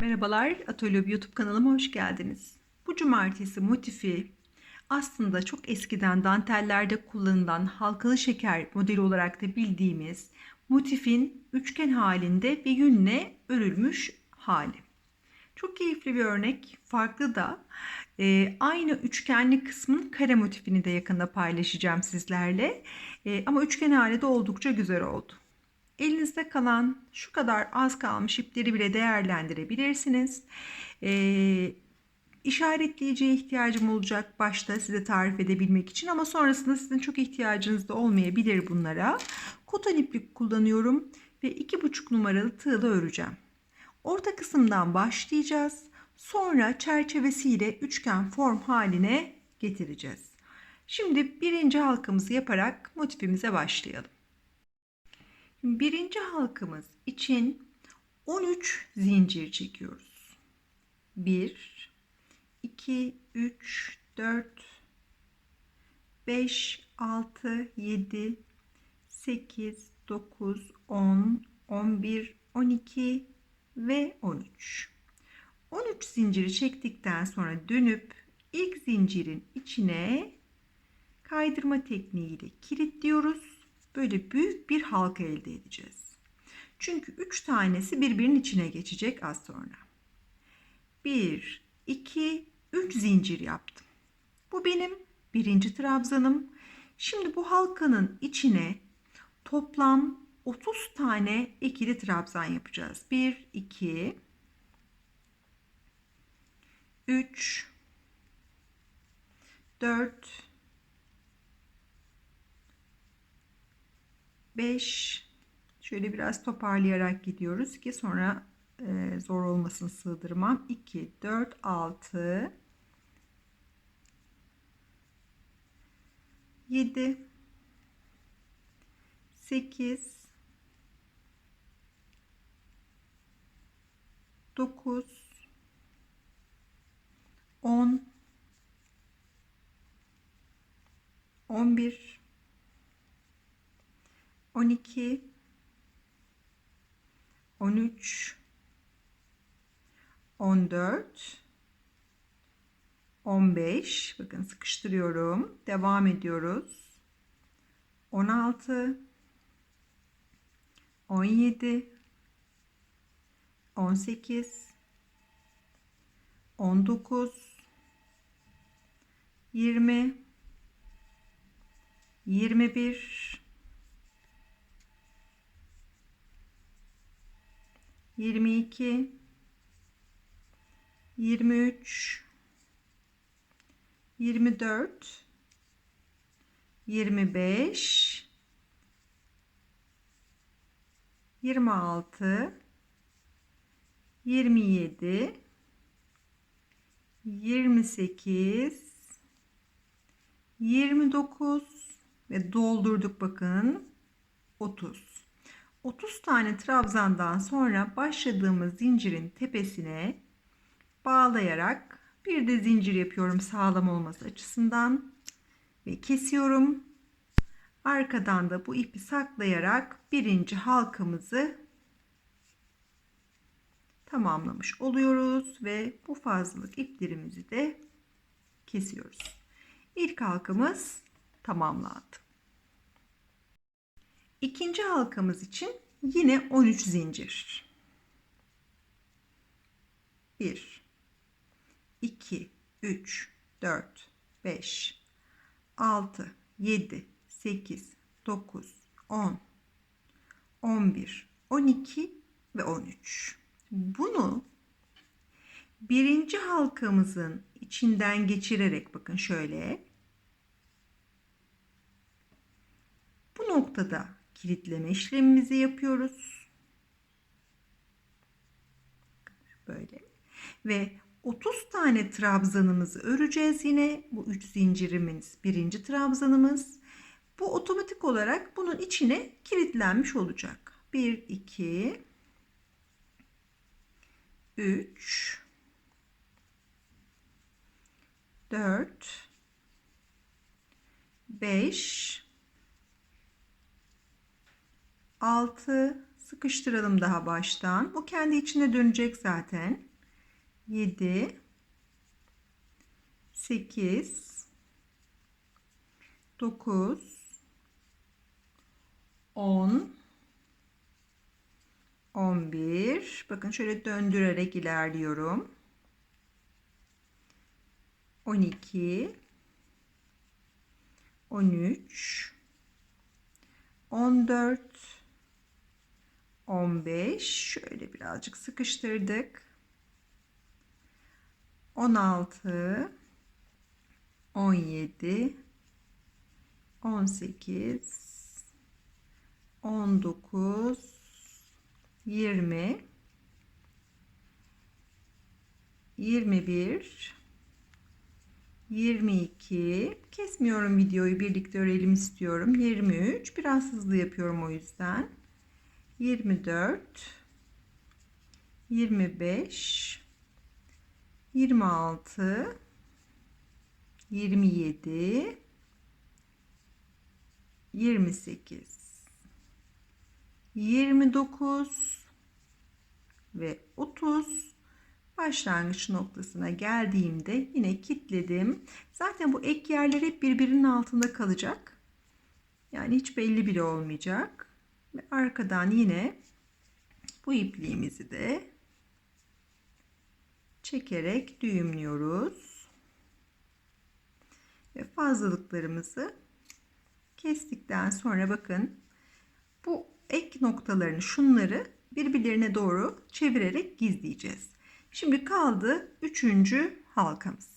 Merhabalar, Atölye YouTube kanalıma hoş geldiniz. Bu cumartesi motifi aslında çok eskiden dantellerde kullanılan halkalı şeker modeli olarak da bildiğimiz motifin üçgen halinde ve yünle örülmüş hali. Çok keyifli bir örnek, farklı da. Ee, aynı üçgenli kısmın kare motifini de yakında paylaşacağım sizlerle. Ee, ama üçgen hali de oldukça güzel oldu. Elinizde kalan şu kadar az kalmış ipleri bile değerlendirebilirsiniz. Ee, işaretleyiciye ihtiyacım olacak başta size tarif edebilmek için ama sonrasında sizin çok ihtiyacınız da olmayabilir bunlara. Koton iplik kullanıyorum ve iki buçuk numaralı tığla öreceğim. Orta kısımdan başlayacağız. Sonra çerçevesiyle üçgen form haline getireceğiz. Şimdi birinci halkamızı yaparak motifimize başlayalım. Birinci halkamız için 13 zincir çekiyoruz. 1, 2, 3, 4, 5, 6, 7, 8, 9, 10, 11, 12 ve 13. 13 zinciri çektikten sonra dönüp ilk zincirin içine kaydırma tekniğiyle kilitliyoruz böyle büyük bir halka elde edeceğiz. Çünkü 3 tanesi birbirinin içine geçecek az sonra. 1, 2, 3 zincir yaptım. Bu benim birinci trabzanım. Şimdi bu halkanın içine toplam 30 tane ikili trabzan yapacağız. 1, 2, 3, 4, 5 şöyle biraz toparlayarak gidiyoruz ki sonra e, zor olmasın sığdırmam. 2 4 6 7 8 9 10 11 12 13 14 15 bakın sıkıştırıyorum. Devam ediyoruz. 16 17 18 19 20 21 22 23 24 25 26 27 28 29 ve doldurduk bakın 30 30 tane trabzandan sonra başladığımız zincirin tepesine bağlayarak bir de zincir yapıyorum sağlam olması açısından ve kesiyorum. Arkadan da bu ipi saklayarak birinci halkamızı tamamlamış oluyoruz ve bu fazlalık iplerimizi de kesiyoruz. İlk halkamız tamamlandı. İkinci halkamız için yine 13 zincir. 1 2 3 4 5 6 7 8 9 10 11 12 ve 13. Bunu birinci halkamızın içinden geçirerek bakın şöyle bu noktada kilitleme işlemimizi yapıyoruz. Böyle. Ve 30 tane trabzanımızı öreceğiz yine. Bu 3 zincirimiz birinci trabzanımız. Bu otomatik olarak bunun içine kilitlenmiş olacak. 1, 2, 3, 4, 5, 6 sıkıştıralım daha baştan. Bu kendi içine dönecek zaten. 7 8 9 10 11 bakın şöyle döndürerek ilerliyorum 12 13 14 15 şöyle birazcık sıkıştırdık. 16 17 18 19 20 21 22 kesmiyorum videoyu birlikte örelim istiyorum. 23 biraz hızlı yapıyorum o yüzden 24 25 26 27 28 29 ve 30 başlangıç noktasına geldiğimde yine kilitledim. Zaten bu ek yerler hep birbirinin altında kalacak. Yani hiç belli bile olmayacak. Ve arkadan yine bu ipliğimizi de çekerek düğümlüyoruz. Ve fazlalıklarımızı kestikten sonra bakın bu ek noktalarını şunları birbirlerine doğru çevirerek gizleyeceğiz. Şimdi kaldı üçüncü halkamız.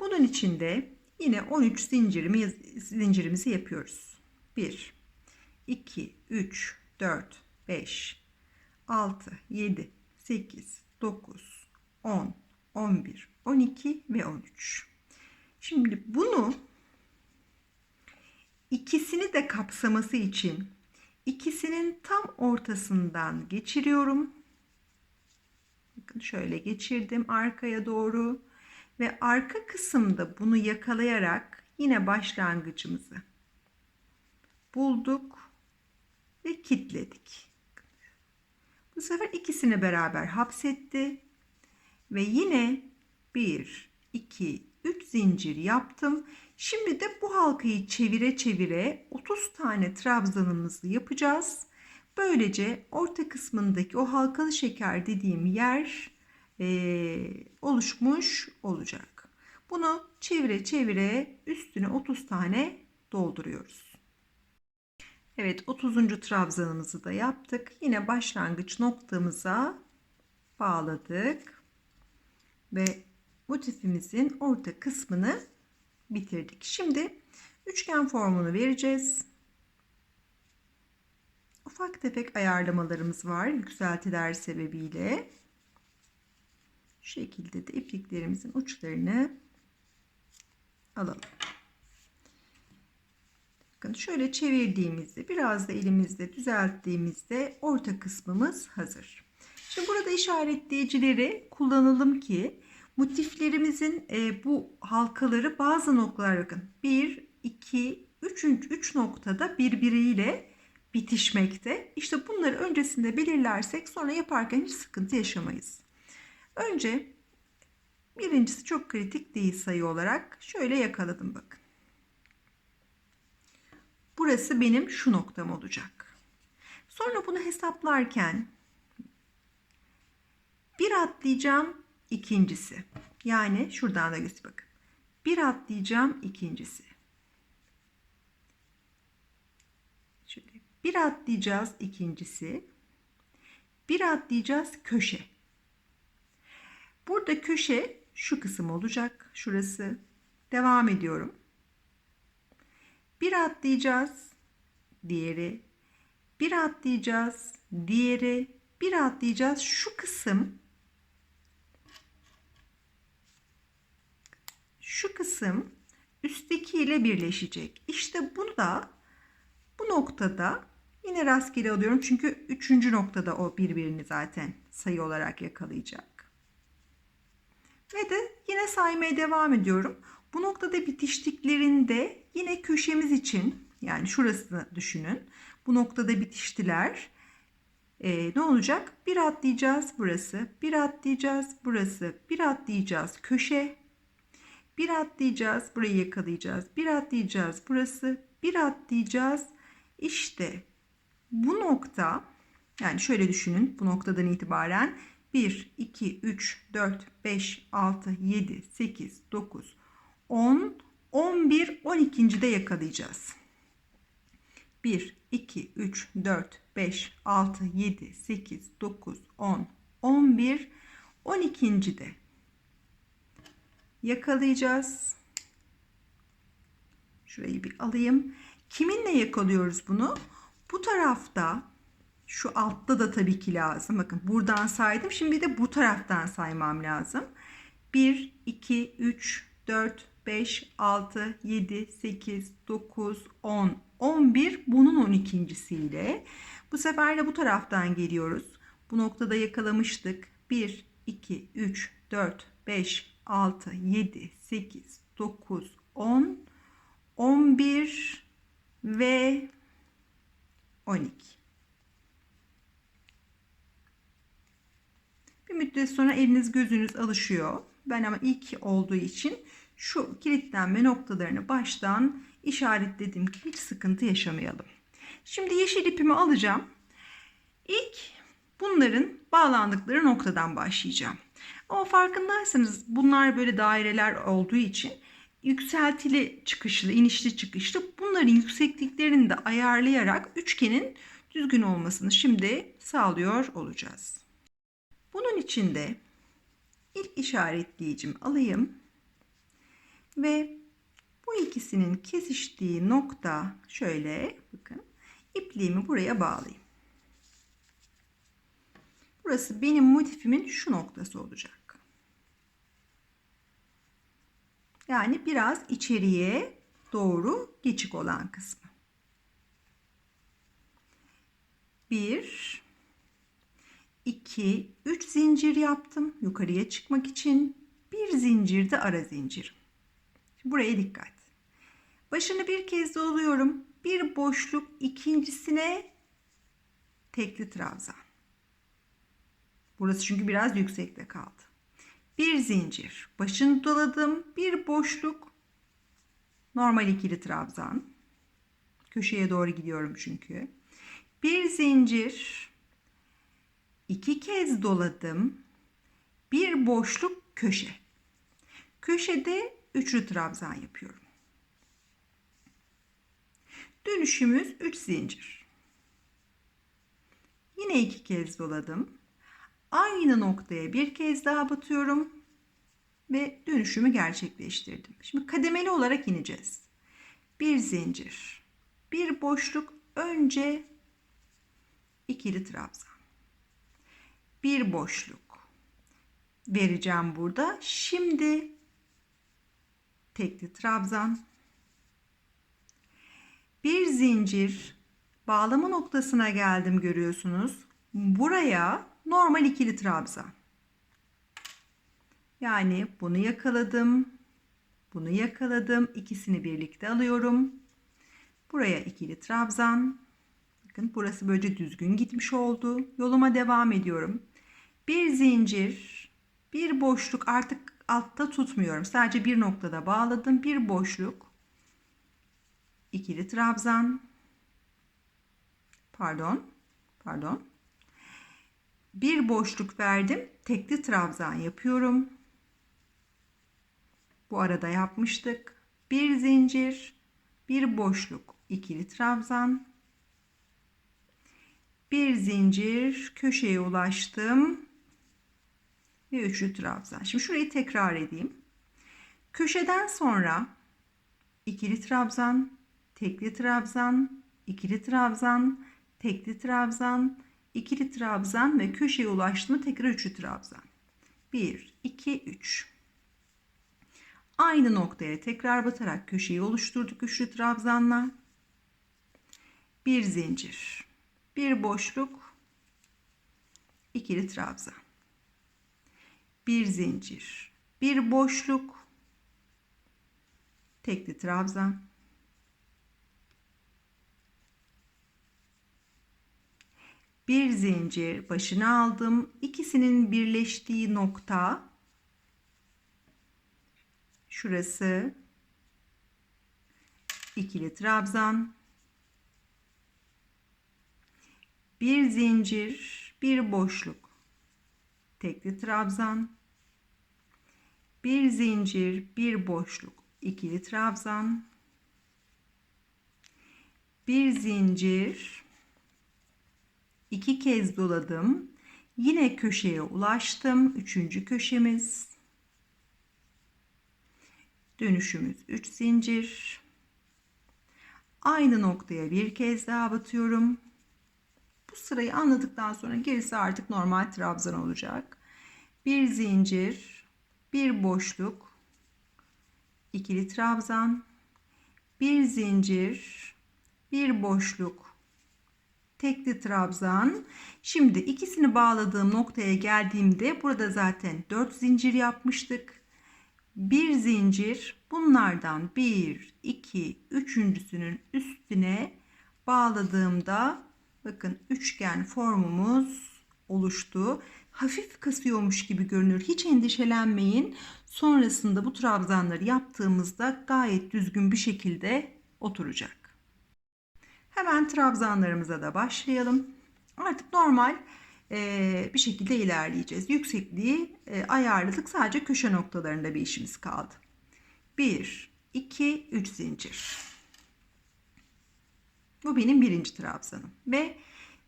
Bunun içinde yine 13 zincirimiz, zincirimizi yapıyoruz. 1, 2, 3, 4, 5, 6, 7, 8, 9, 10, 11, 12 ve 13. Şimdi bunu ikisini de kapsaması için ikisinin tam ortasından geçiriyorum. Bakın şöyle geçirdim arkaya doğru ve arka kısımda bunu yakalayarak yine başlangıcımızı bulduk ve kilitledik. Bu sefer ikisini beraber hapsetti ve yine 1 2 3 zincir yaptım. Şimdi de bu halkayı çevire çevire 30 tane trabzanımızı yapacağız. Böylece orta kısmındaki o halkalı şeker dediğim yer e, oluşmuş olacak. Bunu çevire çevire üstüne 30 tane dolduruyoruz. Evet 30. trabzanımızı da yaptık. Yine başlangıç noktamıza bağladık. Ve motifimizin orta kısmını bitirdik. Şimdi üçgen formunu vereceğiz. Ufak tefek ayarlamalarımız var yükseltiler sebebiyle. Şu şekilde de ipliklerimizin uçlarını alalım. Bakın şöyle çevirdiğimizde biraz da elimizde düzelttiğimizde orta kısmımız hazır. Şimdi burada işaretleyicileri kullanalım ki motiflerimizin e, bu halkaları bazı noktalar bakın 1, 2, 3. 3 noktada birbiriyle bitişmekte. İşte bunları öncesinde belirlersek sonra yaparken hiç sıkıntı yaşamayız. Önce birincisi çok kritik değil sayı olarak. Şöyle yakaladım bakın. Burası benim şu noktam olacak. Sonra bunu hesaplarken bir atlayacağım ikincisi. Yani şuradan da göster bakın. Bir atlayacağım ikincisi. Şöyle bir atlayacağız ikincisi. Bir atlayacağız köşe. Burada köşe şu kısım olacak. Şurası. Devam ediyorum. Bir atlayacağız. Diğeri. Bir atlayacağız. Diğeri. Bir atlayacağız. Şu kısım şu kısım üstteki ile birleşecek. İşte bunu da bu noktada yine rastgele alıyorum. Çünkü üçüncü noktada o birbirini zaten sayı olarak yakalayacak. Ve de yine saymaya devam ediyorum. Bu noktada bitiştiklerinde yine köşemiz için yani şurasını düşünün. Bu noktada bitiştiler. Ee, ne olacak? Bir atlayacağız burası. Bir atlayacağız burası. Bir atlayacağız köşe. Bir atlayacağız burayı yakalayacağız. Bir atlayacağız burası. Bir atlayacağız. İşte bu nokta yani şöyle düşünün bu noktadan itibaren 1, 2, 3, 4, 5, 6, 7, 8, 9, 10, 11, 12. de yakalayacağız. 1, 2, 3, 4, 5, 6, 7, 8, 9, 10, 11, 12. de yakalayacağız. Şurayı bir alayım. Kiminle yakalıyoruz bunu? Bu tarafta şu altta da tabii ki lazım. Bakın buradan saydım. Şimdi de bu taraftan saymam lazım. 1, 2, 3, 4, 5, 6, 7, 8, 9, 10, 11. Bunun 12.siyle. Bu sefer de bu taraftan geliyoruz. Bu noktada yakalamıştık. 1, 2, 3, 4, 5, 6, 7, 8, 9, 10, 11 ve 12. Bir müddet sonra eliniz gözünüz alışıyor. Ben ama ilk olduğu için şu kilitlenme noktalarını baştan işaretledim ki hiç sıkıntı yaşamayalım. Şimdi yeşil ipimi alacağım. İlk bunların bağlandıkları noktadan başlayacağım. Ama farkındaysanız bunlar böyle daireler olduğu için yükseltili çıkışlı, inişli çıkışlı bunların yüksekliklerini de ayarlayarak üçgenin düzgün olmasını şimdi sağlıyor olacağız. Bunun için de ilk işaretleyicimi alayım ve bu ikisinin kesiştiği nokta şöyle bakın ipliğimi buraya bağlayayım. Burası benim motifimin şu noktası olacak. Yani biraz içeriye doğru geçik olan kısmı. Bir, iki, üç zincir yaptım yukarıya çıkmak için. Bir zincir de ara zincir. Şimdi buraya dikkat. Başını bir kez doluyorum. Bir boşluk ikincisine tekli trabzan. Burası çünkü biraz yüksekte kaldı. Bir zincir. Başını doladım. Bir boşluk. Normal ikili trabzan. Köşeye doğru gidiyorum çünkü. Bir zincir. iki kez doladım. Bir boşluk köşe. Köşede üçlü trabzan yapıyorum. Dönüşümüz 3 zincir. Yine iki kez doladım. Aynı noktaya bir kez daha batıyorum ve dönüşümü gerçekleştirdim. Şimdi kademeli olarak ineceğiz. Bir zincir, bir boşluk önce ikili trabzan. Bir boşluk vereceğim burada. Şimdi tekli trabzan. Bir zincir bağlama noktasına geldim görüyorsunuz. Buraya normal ikili trabzan. Yani bunu yakaladım. Bunu yakaladım. İkisini birlikte alıyorum. Buraya ikili trabzan. Bakın burası böylece düzgün gitmiş oldu. Yoluma devam ediyorum. Bir zincir, bir boşluk artık altta tutmuyorum. Sadece bir noktada bağladım. Bir boşluk. ikili trabzan. Pardon. Pardon. Bir boşluk verdim. Tekli trabzan yapıyorum. Bu arada yapmıştık. Bir zincir, bir boşluk, ikili trabzan. Bir zincir, köşeye ulaştım ve üçlü trabzan. Şimdi şurayı tekrar edeyim. Köşeden sonra ikili trabzan, tekli trabzan, ikili trabzan, tekli trabzan, ikili trabzan ve köşeye ulaştığımda tekrar üçlü trabzan. 1, 2, 3. Aynı noktaya tekrar batarak köşeyi oluşturduk üçlü trabzanla. Bir zincir, bir boşluk, ikili trabzan. Bir zincir, bir boşluk, tekli trabzan. Bir zincir başına aldım. İkisinin birleştiği nokta şurası ikili trabzan. Bir zincir, bir boşluk. Tekli trabzan. Bir zincir, bir boşluk. ikili trabzan. Bir zincir, iki kez doladım. Yine köşeye ulaştım. Üçüncü köşemiz. Dönüşümüz 3 zincir. Aynı noktaya bir kez daha batıyorum. Bu sırayı anladıktan sonra gerisi artık normal trabzan olacak. Bir zincir, bir boşluk, ikili trabzan, bir zincir, bir boşluk, tekli trabzan. Şimdi ikisini bağladığım noktaya geldiğimde burada zaten 4 zincir yapmıştık. Bir zincir bunlardan 1, 2, üçüncüsünün üstüne bağladığımda bakın üçgen formumuz oluştu. Hafif kasıyormuş gibi görünür. Hiç endişelenmeyin. Sonrasında bu trabzanları yaptığımızda gayet düzgün bir şekilde oturacak. Hemen trabzanlarımıza da başlayalım. Artık normal e, bir şekilde ilerleyeceğiz. Yüksekliği e, ayarladık. Sadece köşe noktalarında bir işimiz kaldı. 1, 2, 3 zincir. Bu benim birinci trabzanım. Ve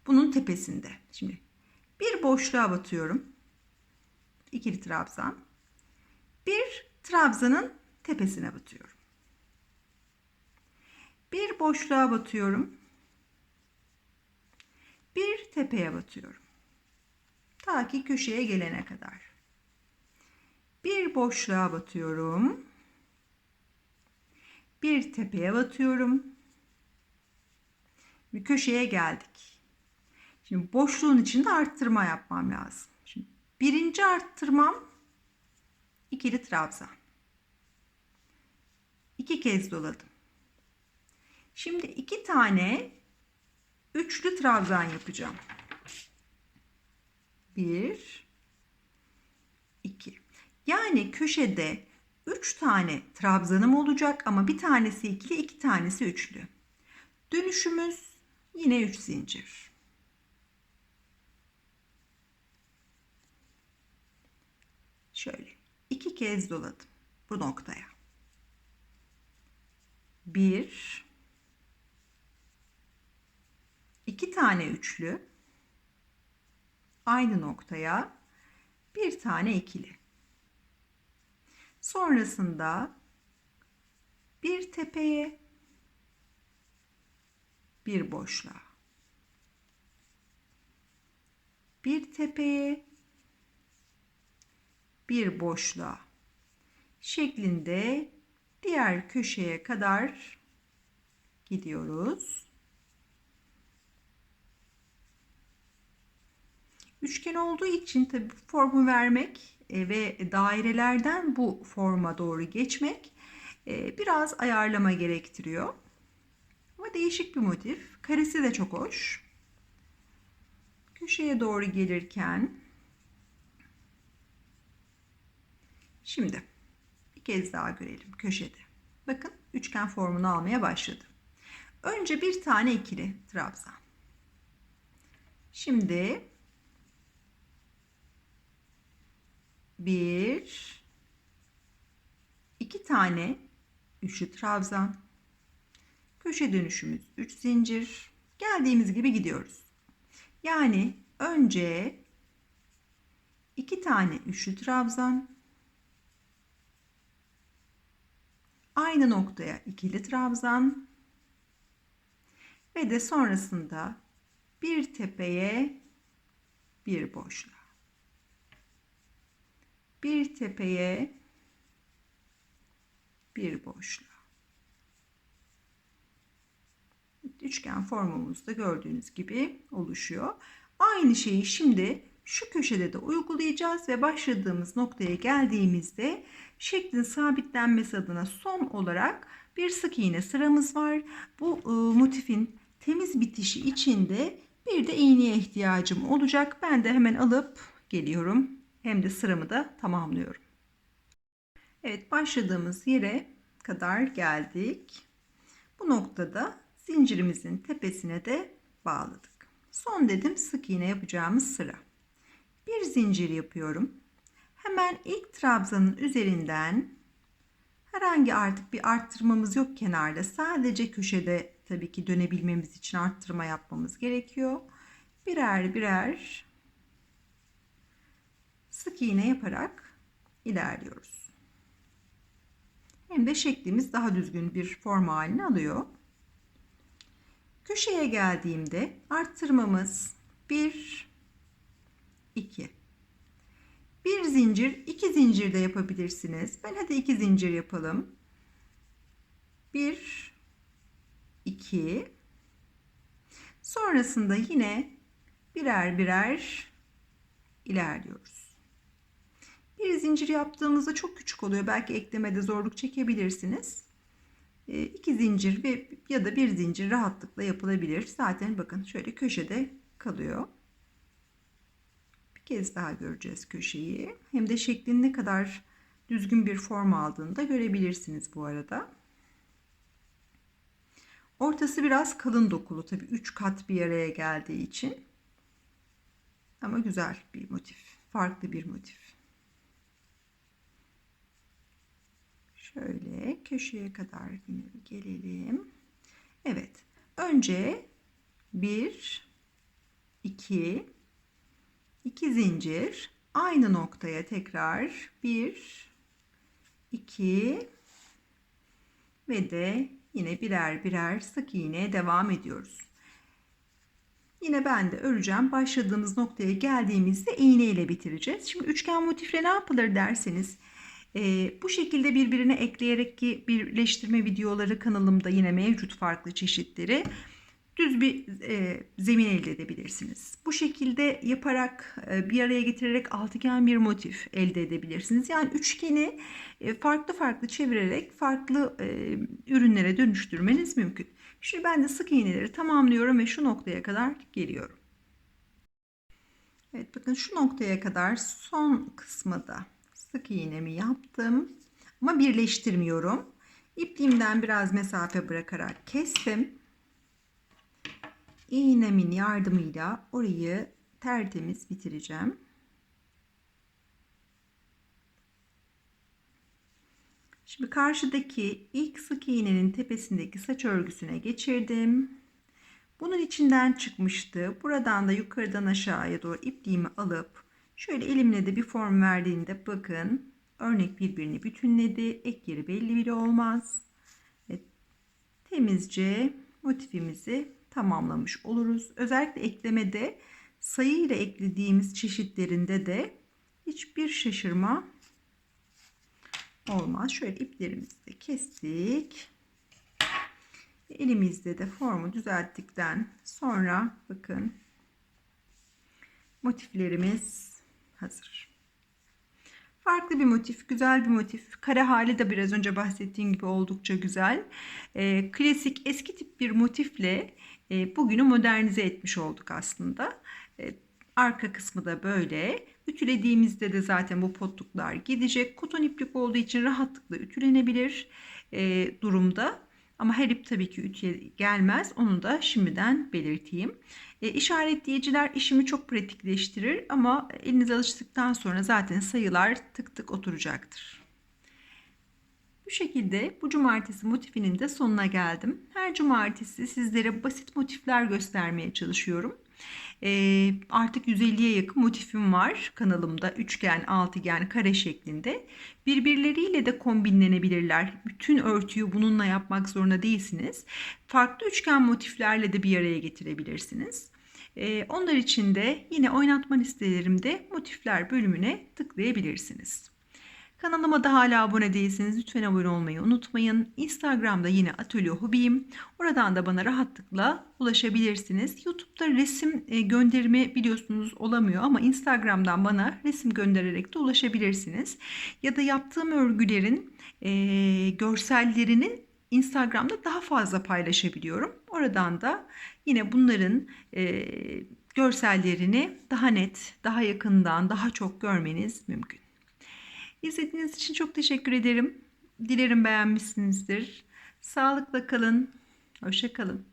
bunun tepesinde. Şimdi bir boşluğa batıyorum. İkili trabzan. Bir trabzanın tepesine batıyorum. Bir boşluğa batıyorum. Bir tepeye batıyorum. Ta ki köşeye gelene kadar. Bir boşluğa batıyorum. Bir tepeye batıyorum. Bir köşeye geldik. Şimdi boşluğun içinde arttırma yapmam lazım. Şimdi birinci arttırmam ikili trabzan. İki kez doladım. Şimdi iki tane üçlü trabzan yapacağım. Bir, iki. Yani köşede üç tane trabzanım olacak ama bir tanesi ikili, iki tanesi üçlü. Dönüşümüz yine üç zincir. Şöyle iki kez doladım bu noktaya. Bir, iki tane üçlü aynı noktaya bir tane ikili. Sonrasında bir tepeye bir boşluğa. Bir tepeye bir boşluğa şeklinde diğer köşeye kadar gidiyoruz. Üçgen olduğu için tabi formu vermek e, ve dairelerden bu forma doğru geçmek e, biraz ayarlama gerektiriyor. Ama değişik bir motif. Karesi de çok hoş. Köşeye doğru gelirken şimdi bir kez daha görelim köşede. Bakın üçgen formunu almaya başladı. Önce bir tane ikili trabzan. Şimdi bir iki tane üçlü trabzan köşe dönüşümüz 3 zincir geldiğimiz gibi gidiyoruz yani önce iki tane üçlü trabzan aynı noktaya ikili trabzan ve de sonrasında bir tepeye bir boşluğa bir tepeye bir boşluğa. Üçgen formumuzda gördüğünüz gibi oluşuyor. Aynı şeyi şimdi şu köşede de uygulayacağız ve başladığımız noktaya geldiğimizde şeklin sabitlenmesi adına son olarak bir sık iğne sıramız var. Bu e, motifin temiz bitişi içinde Bir de iğneye ihtiyacım olacak. Ben de hemen alıp geliyorum. Hem de sıramı da tamamlıyorum. Evet başladığımız yere kadar geldik. Bu noktada zincirimizin tepesine de bağladık. Son dedim sık iğne yapacağımız sıra. Bir zincir yapıyorum. Hemen ilk trabzanın üzerinden herhangi artık bir arttırmamız yok kenarda. Sadece köşede tabii ki dönebilmemiz için arttırma yapmamız gerekiyor. Birer birer sık iğne yaparak ilerliyoruz. Hem de şeklimiz daha düzgün bir form halini alıyor. Köşeye geldiğimde arttırmamız 1 2 bir zincir, iki zincir de yapabilirsiniz. Ben hadi iki zincir yapalım. Bir, iki. Sonrasında yine birer birer ilerliyoruz. Bir zincir yaptığımızda çok küçük oluyor. Belki eklemede zorluk çekebilirsiniz. E, iki zincir ve ya da bir zincir rahatlıkla yapılabilir. Zaten bakın şöyle köşede kalıyor. Kez daha göreceğiz köşeyi. Hem de şeklin ne kadar düzgün bir form aldığını da görebilirsiniz bu arada. Ortası biraz kalın dokulu tabii 3 kat bir araya geldiği için. Ama güzel bir motif. Farklı bir motif. Şöyle köşeye kadar gelelim. Evet. Önce 1 2 2 zincir aynı noktaya tekrar 1 2 ve de yine birer birer sık iğneye devam ediyoruz. Yine ben de öreceğim. Başladığımız noktaya geldiğimizde iğne ile bitireceğiz. Şimdi üçgen motifle ne yapılır derseniz e, bu şekilde birbirine ekleyerek ki birleştirme videoları kanalımda yine mevcut farklı çeşitleri düz bir e, zemin elde edebilirsiniz. Bu şekilde yaparak e, bir araya getirerek altıgen bir motif elde edebilirsiniz. Yani üçgeni e, farklı farklı çevirerek farklı e, ürünlere dönüştürmeniz mümkün. Şimdi ben de sık iğneleri tamamlıyorum ve şu noktaya kadar geliyorum. Evet bakın şu noktaya kadar son kısmada sık iğnemi yaptım ama birleştirmiyorum. İpliğimden biraz mesafe bırakarak kestim iğnemin yardımıyla orayı tertemiz bitireceğim. Şimdi karşıdaki ilk sık iğnenin tepesindeki saç örgüsüne geçirdim. Bunun içinden çıkmıştı. Buradan da yukarıdan aşağıya doğru ipliğimi alıp şöyle elimle de bir form verdiğinde bakın örnek birbirini bütünledi. Ek yeri belli bile olmaz. Ve temizce motifimizi tamamlamış oluruz. Özellikle eklemede sayı ile eklediğimiz çeşitlerinde de hiçbir şaşırma olmaz. Şöyle iplerimizi de kestik. Elimizde de formu düzelttikten sonra bakın motiflerimiz hazır. Farklı bir motif, güzel bir motif. Kare hali de biraz önce bahsettiğim gibi oldukça güzel. E, klasik eski tip bir motifle bugünü modernize etmiş olduk aslında. E, arka kısmı da böyle. Ütülediğimizde de zaten bu potluklar gidecek. Koton iplik olduğu için rahatlıkla ütülenebilir e, durumda. Ama her ip tabii ki ütüye gelmez. Onu da şimdiden belirteyim. E, işaretleyiciler işimi çok pratikleştirir ama eliniz alıştıktan sonra zaten sayılar tık tık oturacaktır. Şekilde bu cumartesi motifinin de sonuna geldim. Her cumartesi sizlere basit motifler göstermeye çalışıyorum. Ee, artık 150'ye yakın motifim var kanalımda. Üçgen, altıgen, kare şeklinde. Birbirleriyle de kombinlenebilirler. Bütün örtüyü bununla yapmak zorunda değilsiniz. Farklı üçgen motiflerle de bir araya getirebilirsiniz. Ee, onlar için de yine oynatma listelerimde motifler bölümüne tıklayabilirsiniz. Kanalıma da hala abone değilseniz lütfen abone olmayı unutmayın. Instagram'da yine Atölye Hobiyim. Oradan da bana rahatlıkla ulaşabilirsiniz. YouTube'da resim e, gönderimi biliyorsunuz olamıyor ama Instagram'dan bana resim göndererek de ulaşabilirsiniz. Ya da yaptığım örgülerin e, görsellerini Instagram'da daha fazla paylaşabiliyorum. Oradan da yine bunların e, görsellerini daha net, daha yakından, daha çok görmeniz mümkün. İzlediğiniz için çok teşekkür ederim. Dilerim beğenmişsinizdir. Sağlıkla kalın. Hoşça kalın.